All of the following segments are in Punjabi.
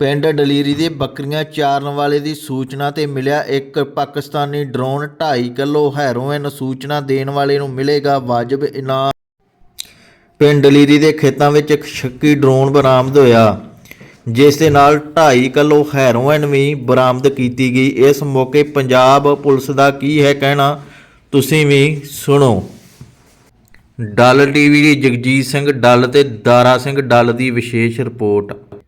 ਪਿੰਡ ਡਲੀਰੀ ਦੇ ਬੱਕਰੀਆਂ ਚਾਰਨ ਵਾਲੇ ਦੀ ਸੂਚਨਾ ਤੇ ਮਿਲਿਆ ਇੱਕ ਪਾਕਿਸਤਾਨੀ ਡਰੋਨ 2.5 ਕਿਲੋ ਹੈਰੋਇਨ ਸੂਚਨਾ ਦੇਣ ਵਾਲੇ ਨੂੰ ਮਿਲੇਗਾ ਵਾਜਬ ਇਨਾਮ। ਪਿੰਡ ਡਲੀਰੀ ਦੇ ਖੇਤਾਂ ਵਿੱਚ ਇੱਕ ਸ਼ੱਕੀ ਡਰੋਨ ਬਰਾਮਦ ਹੋਇਆ, ਜਿਸ ਦੇ ਨਾਲ 2.5 ਕਿਲੋ ਹੈਰੋਇਨ ਵੀ ਬਰਾਮਦ ਕੀਤੀ ਗਈ। ਇਸ ਮੌਕੇ ਪੰਜਾਬ ਪੁਲਿਸ ਦਾ ਕੀ ਹੈ ਕਹਿਣਾ, ਤੁਸੀਂ ਵੀ ਸੁਣੋ। ਡੱਲ ਟੀਵੀ ਦੀ ਜਗਜੀਤ ਸਿੰਘ ਡੱਲ ਤੇ ਦਾਰਾ ਸਿੰਘ ਡੱਲ ਦੀ ਵਿਸ਼ੇਸ਼ ਰਿਪੋਰਟ।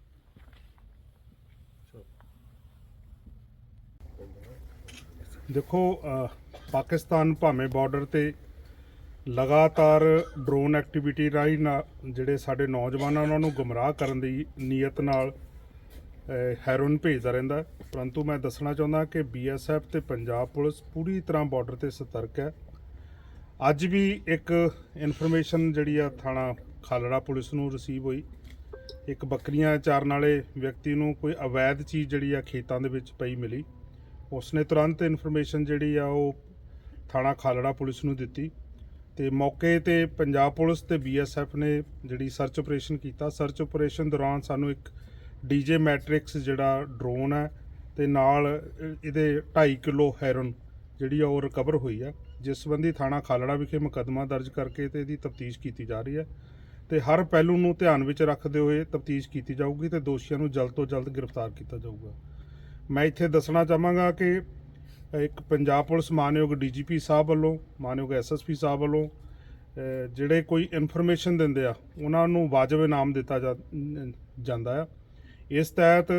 ਦੇਖੋ ਪਾਕਿਸਤਾਨ ਭਾਵੇਂ ਬਾਰਡਰ ਤੇ ਲਗਾਤਾਰ ਡਰੋਨ ਐਕਟੀਵਿਟੀ ਰਾਹੀਂ ਨਾ ਜਿਹੜੇ ਸਾਡੇ ਨੌਜਵਾਨਾਂ ਉਹਨਾਂ ਨੂੰ ਗੁੰਮਰਾਹ ਕਰਨ ਦੀ ਨੀਅਤ ਨਾਲ ਅਹ, ਹੈਰੋਇਨ ਭੇਜਦਾ ਰਹਿੰਦਾ ਪਰੰਤੂ ਮੈਂ ਦੱਸਣਾ ਚਾਹੁੰਦਾ ਕਿ ਬੀਐਸਐਫ ਤੇ ਪੰਜਾਬ ਪੁਲਿਸ ਪੂਰੀ ਤਰ੍ਹਾਂ ਬਾਰਡਰ ਤੇ ਸਤਰਕ ਹੈ। ਅੱਜ ਵੀ ਇੱਕ ਇਨਫੋਰਮੇਸ਼ਨ ਜਿਹੜੀ ਆ ਥਾਣਾ ਖਾਲੜਾ ਪੁਲਿਸ ਨੂੰ ਰਿਸੀਵ ਹੋਈ। ਇੱਕ ਬੱਕਰੀਆਂ ਚਾਰਨ ਵਾਲੇ ਵਿਅਕਤੀ ਨੂੰ ਕੋਈ ਅਵੈਧ ਚੀਜ਼ ਜਿਹੜੀ ਆ ਖੇਤਾਂ ਦੇ ਵਿੱਚ ਪਈ ਮਿਲੀ। ਉਸਨੇ ਤੁਰੰਤ ਇਨਫੋਰਮੇਸ਼ਨ ਜਿਹੜੀ ਆ ਉਹ ਥਾਣਾ ਖਾਲੜਾ ਪੁਲਿਸ ਨੂੰ ਦਿੱਤੀ ਤੇ ਮੌਕੇ ਤੇ ਪੰਜਾਬ ਪੁਲਿਸ ਤੇ ਬੀਐਸਐਫ ਨੇ ਜਿਹੜੀ ਸਰਚ ਆਪਰੇਸ਼ਨ ਕੀਤਾ। ਸਰਚ ਆਪਰੇਸ਼ਨ ਦੌਰਾਨ ਸਾਨੂੰ ਇੱਕ ਡੀਜੇ ਮੈਟ੍ਰਿਕਸ ਜਿਹੜਾ ਡਰੋਨ ਹੈ ਤੇ ਨਾਲ ਇਹਦੇ 2.5 ਕਿਲੋ ਹੈਰੋਨ ਜਿਹੜੀ ਆ ਉਹ ਰਿਕਵਰ ਹੋਈ ਆ, ਜਿਸ ਸੰਬੰਧੀ ਥਾਣਾ ਖਾਲੜਾ ਵਿਖੇ ਮੁਕੱਦਮਾ ਦਰਜ ਕਰਕੇ ਤੇ ਇਹਦੀ ਤਫਤੀਸ਼ ਕੀਤੀ ਜਾ ਰਹੀ ਹੈ ਤੇ ਹਰ ਪਹਿਲੂ ਨੂੰ ਧਿਆਨ ਵਿੱਚ ਰੱਖਦੇ ਹੋਏ ਤਫਤੀਸ਼ ਕੀਤੀ ਜਾਊਗੀ ਤੇ ਦੋਸ਼ੀਆਂ ਨੂੰ ਜਲਦ ਤੋਂ ਜਲਦ ਗ੍ਰਿਫਤਾਰ ਕੀਤਾ ਜਾਊਗਾ। ਮੈਂ ਇੱਥੇ ਦੱਸਣਾ ਚਾਹਾਂਗਾ ਕਿ ਇੱਕ ਪੰਜਾਬ ਪੁਲਿਸ ਮਾਨਯੋਗ ਡੀਜੀਪੀ ਸਾਹਿਬ ਵੱਲੋਂ, ਮਾਨਯੋਗ ਐਸਐਸਪੀ ਸਾਹਿਬ ਵੱਲੋਂ ਜਿਹੜੇ ਕੋਈ ਇਨਫੋਰਮੇਸ਼ਨ ਦਿੰਦੇ ਆ, ਉਹਨਾਂ ਨੂੰ ਵਾਜਬ ਇਨਾਮ ਦਿੱਤਾ ਜਾਂਦਾ ਆ। ਇਸ ਤਹਿਤ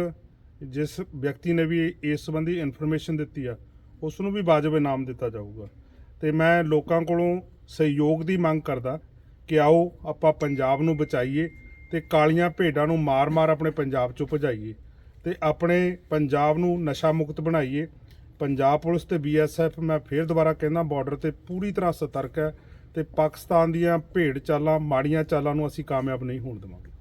ਜਿਸ ਵਿਅਕਤੀ ਨੇ ਵੀ ਇਸ ਸੰਬੰਧੀ ਇਨਫੋਰਮੇਸ਼ਨ ਦਿੱਤੀ ਆ ਉਸ ਨੂੰ ਵੀ ਵਾਜਬ ਇਨਾਮ ਦਿੱਤਾ ਜਾਊਗਾ। ਤੇ ਮੈਂ ਲੋਕਾਂ ਕੋਲੋਂ ਸਹਿਯੋਗ ਦੀ ਮੰਗ ਕਰਦਾ ਕਿ ਆਓ ਆਪਾਂ ਪੰਜਾਬ ਨੂੰ ਬਚਾਈਏ ਤੇ ਕਾਲੀਆਂ ਭੇਡਾਂ ਨੂੰ ਮਾਰ-ਮਾਰ ਆਪਣੇ ਪੰਜਾਬ ਚੋਂ ਭਜਾਈਏ। ਤੇ ਆਪਣੇ ਪੰਜਾਬ ਨੂੰ ਨਸ਼ਾ ਮੁਕਤ ਬਣਾਈਏ। ਪੰਜਾਬ ਪੁਲਿਸ ਤੇ ਬੀਐਸਐਫ ਮੈਂ ਫੇਰ ਦੁਬਾਰਾ ਕਹਿੰਦਾ ਬਾਰਡਰ ਤੇ ਪੂਰੀ ਤਰ੍ਹਾਂ ਸਤਰਕ ਹੈ ਤੇ ਪਾਕਿਸਤਾਨ ਦੀਆਂ ਭੇਡ ਚਾਲਾਂ, ਮਾੜੀਆਂ ਚਾਲਾਂ ਨੂੰ ਅਸੀਂ ਕਾਮਯਾਬ ਨਹੀਂ ਹੋਣ ਦੇਵਾਂਗੇ।